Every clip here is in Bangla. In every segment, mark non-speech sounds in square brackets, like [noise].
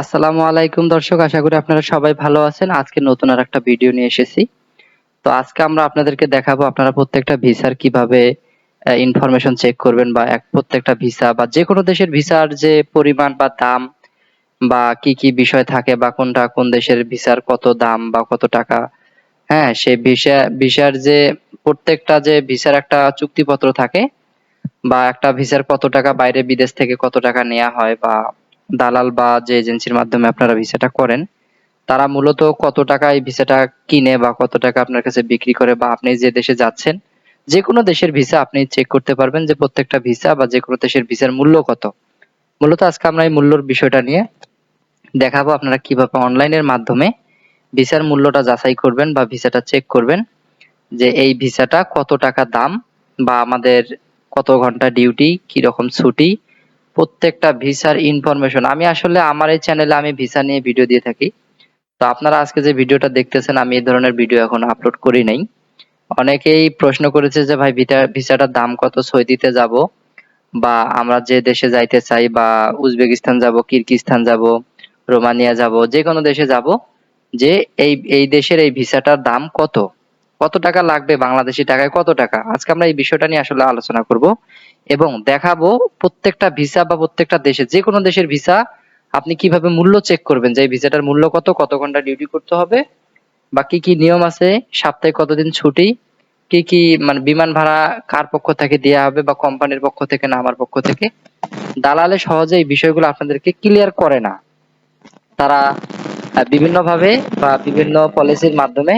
আসসালামু আলাইকুম দর্শক, আশা করি আপনারা সবাই ভালো আছেন। আজকে নতুন আর একটা ভিডিও নিয়ে এসেছি। তো আজকে আমরা আপনাদেরকে দেখাবো আপনারা প্রত্যেকটা ভিসার কীভাবে ইনফরমেশন চেক করবেন বা এক প্রত্যেকটা ভিসা বা যে কোনো দেশের ভিসার যে পরিমাণ বা দাম বা কি কি বিষয় থাকে বা কোনটা কোন দেশের ভিসার কত দাম বা কত টাকা। হ্যাঁ সে ভিসা, ভিসার যে প্রত্যেকটা যে ভিসার একটা চুক্তিপত্র থাকে বা একটা ভিসার কত টাকা বাইরে বিদেশ থেকে কত টাকা নেওয়া হয় বা দালাল বা যে এজেন্সির মাধ্যমে আপনারা ভিসাটা করেন, তারা মূলত কত টাকা এই ভিসাটা কিনে বা কত টাকা আপনার কাছে বিক্রি করে বা আপনি যে দেশে যাচ্ছেন যে কোনো দেশের ভিসা আপনি চেক করতে পারবেন যে প্রত্যেকটা ভিসা বা যে কোনো দেশের ভিসার মূল্য কত। মূলত আজকে আমরা এই মূল্যর বিষয়টা নিয়ে দেখাবো আপনারা কীভাবে অনলাইনের মাধ্যমে ভিসার মূল্যটা যাচাই করবেন বা ভিসাটা চেক করবেন যে এই ভিসাটা কত টাকা দাম বা আমাদের কত ঘণ্টা ডিউটি কি রকম ছুটি প্রত্যেকটা ভিসার ইনফরমেশন আমি আসলে আমার এই চ্যানেলে আমি ভিসা নিয়ে ভিডিও দিয়ে থাকি। তো আপনারা আজকে যে ভিডিওটা দেখতেছেন, আমি এই ধরনের ভিডিও এখন আপলোড করি নাই। অনেকেই প্রশ্ন করেছে যে, ভাই ভিসা ভিসাটার দাম কত? সৌদিতে যাব বা আমরা যে দেশে যাইতে চাই বা উজবেকিস্তান যাব কিরগিজস্তান যাব, রোমানিয়া যাব যে কোনো দেশে যাব, যে এই এই দেশের এই ভিসাটার দাম কত? কত টাকা লাগবে বাংলাদেশি টাকায়, কত টাকা? আজকে আমরা এই বিষয়টা নিয়ে আসলে আলোচনা করব এবং দেখাবো প্রত্যেকটা ভিসা বা প্রত্যেকটা দেশে, যে কোনো দেশের ভিসা আপনি কীভাবে মূল্য চেক করবেন, যে এই ভিসাটার মূল্য কত কত ঘণ্টা ডিউটি করতে হবে বা কি কি নিয়ম আছে, সপ্তাহে কতদিন ছুটি, কি কি মানে বিমান ভাড়া কার পক্ষ থেকে দেওয়া হবে বা কোম্পানির পক্ষ থেকে না, আমার পক্ষ থেকে। দালালে সহজে এই বিষয়গুলো আপনাদেরকে ক্লিয়ার করে না। তারা বিভিন্ন ভাবে বা বিভিন্ন পলিসির মাধ্যমে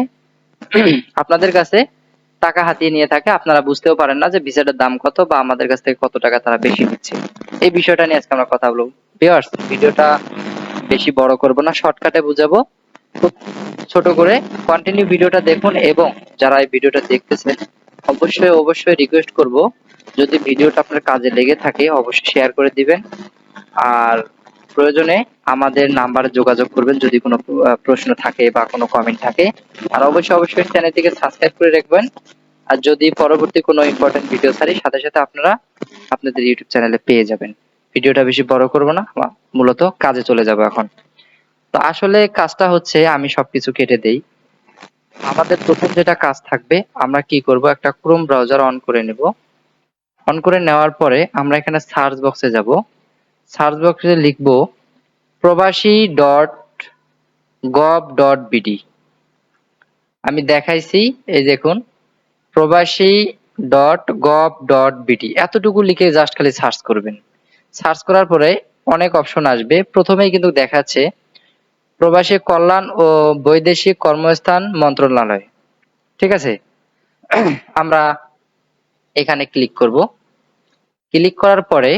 [clears throat] আপনাদের কাছে টাকা হাতিয়ে নিয়ে থাকে, আপনারা বুঝতেও পারেন না যে ভিসাটার দাম কত বা আমাদের কাছ থেকে কত টাকা তারা বেশি নিচ্ছে। এই বিষয়টা নিয়ে আজকে আমরা কথা বলব। ভিউয়ার্স ভিডিওটা বেশি বড় করব না, শর্টকাটে বুঝাবো। খুব ছোট করে কন্টিনিউ ভিডিওটা দেখুন এবং যারা এই ভিডিওটা দেখতেছেন, অবশ্যই অবশ্যই রিকোয়েস্ট করব, যদি ভিডিওটা আপনার কাজে লেগে থাকে, অবশ্যই শেয়ার করে দিবেন। আর প্রয়োজনে আমাদের নাম্বারে যোগাযোগ করবেন, যদি কোনো প্রশ্ন থাকে বা কোনো কমেন্ট থাকে। আর অবশ্যই অবশ্যই চ্যানেলটিকে সাবস্ক্রাইব করে রাখবেন। আর যদি পরবর্তী কোনো ইম্পর্টেন্ট ভিডিও ছাড়ি, সাথে সাথে আপনারা আপনাদের ইউটিউব চ্যানেলে পেয়ে যাবেন। ভিডিওটা বেশি বড় করব না মূলত কাজে চলে যাব এখন। তো আসলে কাজটা হচ্ছে, আমি সবকিছু কেটে দেই। আমাদের প্রথম যেটা কাজ থাকবে, আমরা কি করব? একটা ক্রোম ব্রাউজার অন করে নেব। অন করে নেওয়ার পরে আমরা এখানে সার্চ বক্সে যাব। সার্চ বক্সে লিখব প্রবাসী ডট গভ ডট বিডি। আমি দেখাইছি, এই দেখুন, প্রবাসী ডট গভ ডট বিডি। এতটুকু লিখে জাস্ট খালি সার্চ করবেন। সার্চ করার পরে অনেক অপশন আসবে। প্রথমেই কিন্তু দেখাচ্ছে প্রবাসী কল্যাণ ও বৈদেশিক কর্মস্থান মন্ত্রণালয়। ঠিক আছে? আমরা এখানে ক্লিক করব। ক্লিক করার পরে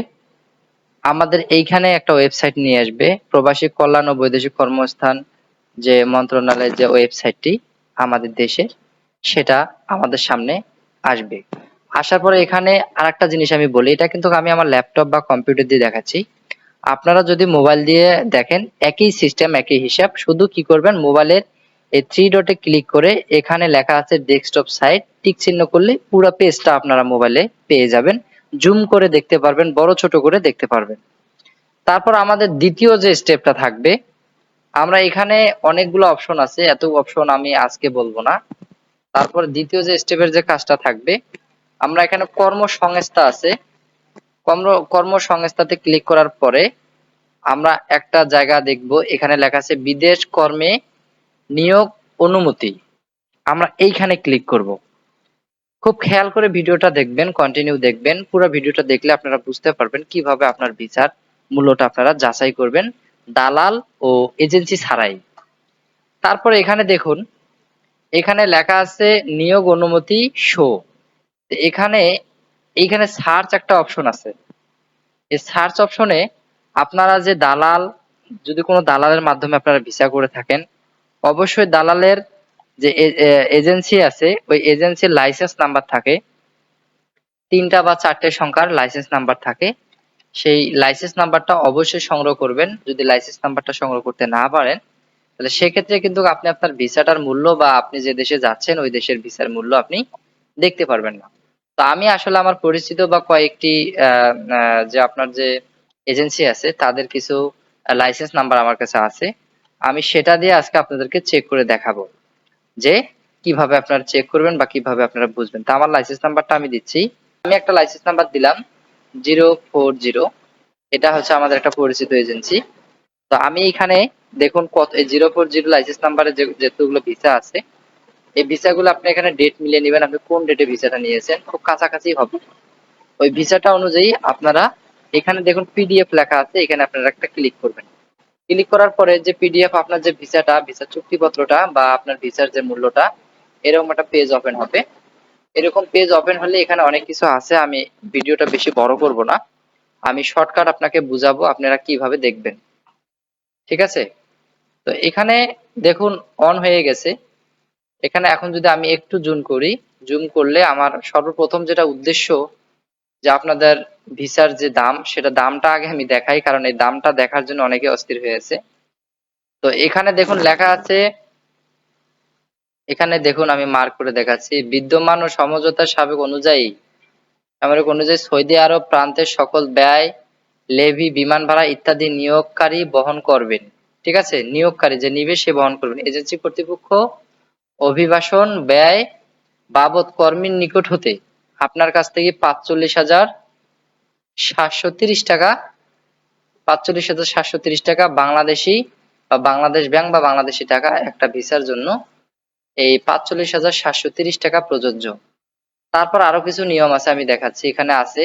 আমাদের এইখানে একটা ওয়েবসাইট নিয়ে আসবে, প্রবাসী কল্যাণ ও বৈদেশিক কর্মস্থান যে মন্ত্রণালয়ের যে ওয়েবসাইটটি আমাদের দেশে, সেটা আমাদের সামনে আসবে। আসার পরে এখানে আর একটা জিনিস আমি বলি, এটা কিন্তু আমি আমার ল্যাপটপ বা কম্পিউটার দিয়ে দেখাচ্ছি। আপনারা যদি মোবাইল দিয়ে দেখেন, একই সিস্টেম একই হিসাব, শুধু কি করবেন মোবাইলের এই থ্রি ডটে ক্লিক করে এখানে লেখা আছে ডেস্কটপ সাইট টিক চিহ্ন করলে পুরো পেজটা আপনারা মোবাইলে পেয়ে যাবেন। জুম করে দেখতে পারবেন, বড় ছোট করে দেখতে পারবেন। তারপর আমাদের দ্বিতীয় যে স্টেপটা থাকবে, আমরা এখানে অনেকগুলো অপশন আছে, এত অপশন আমি আজকে বলব না। তারপর দ্বিতীয় যে স্টেপের যে কাজটা থাকবে, আমরা এখানে কর্মসংস্থা আছে। কর্ম, কর্মসংস্থাতে ক্লিক করার পরে আমরা একটা জায়গা দেখব, এখানে লেখা আছে বিদেশ কর্মে নিয়োগ অনুমতি। আমরা এইখানে ক্লিক করব। খুব খেয়াল করে ভিডিওটা দেখবেন কন্টিনিউ দেখবেন। পুরো ভিডিওটা দেখলে আপনারা বুঝতে পারবেন কীভাবে আপনার ভিসার মূল্যটা আপনারা যাচাই করবেন, দালাল ও এজেন্সি ছাড়াই। তারপর এখানে দেখুন, এখানে লেখা আছে নিয়োগ অনুমতি শো। এখানে, এইখানে সার্চ একটা অপশন আছে। এই সার্চ অপশনে আপনারা যে দালাল, যদি কোনো দালালের মাধ্যমে আপনারা ভিসা করে থাকেন, অবশ্যই দালালের যে এজেন্সি আছে, ওই এজেন্সির লাইসেন্স নাম্বার থাকে। তিনটা বা চারটে সংখ্যার লাইসেন্স নাম্বার থাকে। সেই লাইসেন্স নাম্বারটা অবশ্যই সংগ্রহ করবেন। যদি লাইসেন্স নাম্বারটা সংগ্রহ করতে না পারেন, তাহলে সেক্ষেত্রে কিন্তু আপনি আপনার ভিসাটার মূল্য বা আপনি যে দেশে যাচ্ছেন, ওই দেশের ভিসার মূল্য আপনি দেখতে পারবেন না। তো আমি আসলে আমার পরিচিত বা কয়েকটি যে আপনার যে এজেন্সি আছে, তাদের কিছু লাইসেন্স নাম্বার আমার কাছে আছে। আমি সেটা দিয়ে আজকে আপনাদেরকে চেক করে দেখাবো। যে কীভাবে আপনারা চেক করবেন বা কীভাবে আপনারা বুঝবেন। তা আমার লাইসেন্স নাম্বারটা আমি দিচ্ছি। আমি একটা লাইসেন্স নাম্বার দিলাম জিরো ফোর জিরো এটা হচ্ছে আমাদের একটা পরিচিত এজেন্সি তো আমি এখানে দেখুন কত জিরো ফোর জিরো লাইসেন্স নাম্বারে যেগুলো ভিসা আছে, এই ভিসাগুলো আপনি এখানে ডেট মিলিয়ে নেবেন। আপনি কোন ডেটে ভিসাটা নিয়েছেন? খুব কাছাকাছি হবে। ওই ভিসাটা অনুযায়ী আপনারা এখানে দেখুন পিডিএফ লেখা আছে, এখানে আপনারা একটা ক্লিক করবেন। ক্লিক করার পরে যে পিডিএফ আপনার যে ভিসাটা, ভিসা চুক্তিপত্রটা বা আপনার ভিসার যে মূল্যটা, এরকম একটা পেজ ওপেন হবে। এরকম পেজ ওপেন হলে এখানে অনেক কিছু আছে, আমি ভিডিওটা বেশি বড় করব না। আমি শর্টকাট আপনাকে বুঝাবো আপনারা কীভাবে দেখবেন। ঠিক আছে? তো এখানে দেখুন অন হয়ে গেছে। এখানে এখন যদি আমি একটু জুম করি জুম করলে আমার সর্বপ্রথম যেটা উদ্দেশ্য যে আপনাদের ভিসার যে দাম, সেটা দামটা আগে আমি দেখাই, কারণ এই দামটা দেখার জন্য অনেকে অস্থির হয়েছে তো এখানে দেখুন লেখা আছে, এখানে দেখুন আমি মার্ক করে দেখাচ্ছি, বিদ্যমান ও সমঝোতার সাবেক অনুযায়ী, সামরিক অনুযায়ী সৌদি আরব প্রান্তের সকল ব্যয়, লেভি, বিমান ভাড়া ইত্যাদি নিয়োগকারী বহন করবেন। ঠিক আছে? নিয়োগকারী যে নিবে সে বহন করবেন। এজেন্সি কর্তৃপক্ষ অভিবাসন ব্যয় বাবদ কর্মীর নিকট হতে আপনার কাছ থেকে পাঁচচল্লিশ হাজার সাতশো তিরিশ টাকা, পাঁচচল্লিশ হাজার সাতশো তিরিশ টাকা বাংলাদেশি বা বাংলাদেশ ব্যাংক বা বাংলাদেশি টাকা একটা ভিসার জন্য। এই পাঁচচল্লিশ হাজার সাতশো তিরিশ টাকা প্রযোজ্য। তারপর আরও কিছু নিয়ম আছে আমি দেখাচ্ছি, এখানে আছে।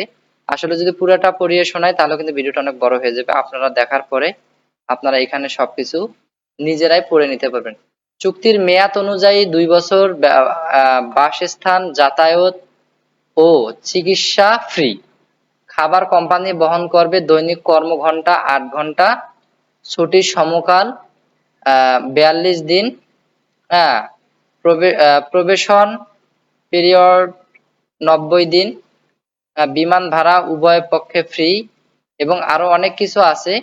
আসলে যদি পুরোটা পড়িয়ে শোনাই, তাহলে কিন্তু ভিডিওটা অনেক বড় হয়ে যাবে। আপনারা দেখার পরে আপনারা এখানে সবকিছু নিজেরাই পড়ে নিতে পারবেন। চুক্তির মেয়াদ অনুযায়ী দুই বছর বাসস্থান, যাতায়াত ও চিকিৎসা ফ্রি। খাবার কোম্পানি বহন করবে দৈনিক কর্মঘন্টা আট ঘণ্টা ছুটির সমকাল বিয়াল্লিশ দিন। হ্যাঁ প্রবে- প্রবেশন পিরিয়ড নব্বই দিন। বিমান ভাড়া উভয় পক্ষে ফ্রি এবং আরও অনেক কিছু আছে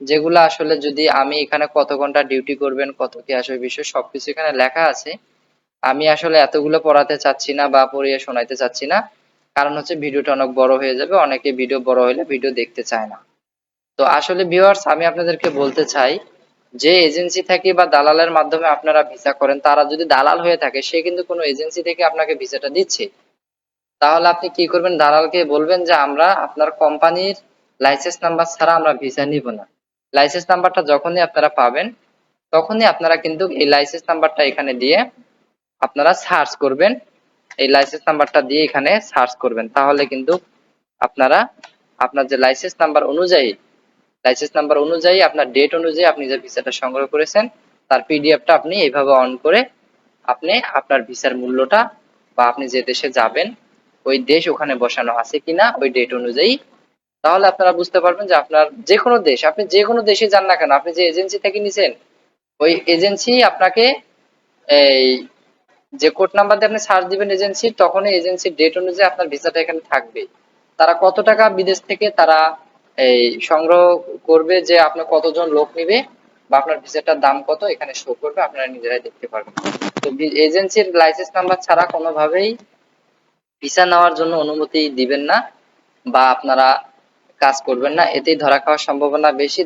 যেগুলো আসলে যদি আমি এখানে কত ঘণ্টা ডিউটি করবেন, কত কি আসবে বিষয় সবকিছু এখানে লেখা আছে। আমি আসলে এতগুলো পড়াতে চাচ্ছি না বা পড়িয়ে শোনাইতে চাচ্ছি না। কারণ হচ্ছে ভিডিওটা অনেক বড় হয়ে যাবে, অনেকে ভিডিও বড় হলে ভিডিও দেখতে চায় না। তো আসলে ভিউয়ার্স আমি আপনাদেরকে বলতে চাই যে এজেন্সি থেকে বা দালালের মাধ্যমে আপনারা ভিসা করেন, তারা যদি দালাল হয়ে থাকে, সে কিন্তু কোনো এজেন্সি থেকে আপনাকে ভিসাটা দিচ্ছে। তাহলে আপনি কি করবেন? দালালকে বলবেন যে, আমরা আপনার কোম্পানির লাইসেন্স নাম্বার ছাড়া আমরা ভিসা নিব না। লাইসেন্স নাম্বারটা যখনই আপনারা পাবেন, তখনই আপনারা কিন্তু এই লাইসেন্স নাম্বারটা এখানে দিয়ে আপনারা সার্চ করবেন। এই লাইসেন্স নাম্বারটা দিয়ে এখানে সার্চ করবেন। তাহলে কিন্তু আপনারা আপনার যে লাইসেন্স নাম্বার অনুযায়ী লাইসেন্স নাম্বার অনুযায়ী, আপনার ডেট অনুযায়ী আপনি যে ভিসাটা সংগ্রহ করেছেন, তার পিডিএফটা আপনি এইভাবে অন করে আপনি আপনার ভিসার মূল্যটা বা আপনি যে দেশে যাবেন, ওই দেশ ওখানে বসানো আছে কিনা, ওই ডেট অনুযায়ী। তাহলে আপনারা বুঝতে পারবেন যে আপনার যে কোনো দেশ, আপনি যে কোনো দেশে যান না কেন, আপনি যে এজেন্সি থেকে নিছেন, ওই এজেন্সি আপনাকে এই যে কোড নাম্বার দিয়ে আপনি সার্চ দিবেন এজেন্সি তখনই এজেন্সির ডেট অনুযায়ী আপনার ভিসাটা এখানে থাকবে। তারা কত টাকা বিদেশ থেকে তারা এই সংগ্রহ করবে যে আপনার কতজন লোক নিবে বা আপনার ভিসাটার দাম কত, এখানে শো করবে, আপনারা নিজেরাই দেখতে পারবেন। তো এজেন্সির লাইসেন্স নাম্বার ছাড়া কোনোভাবেই ভিসা নেওয়ার জন্য অনুমতি দিবেন না বা আপনারা কাজ করবেন না। এতেই ধরা খাওয়ার সম্ভাবনা বেশি।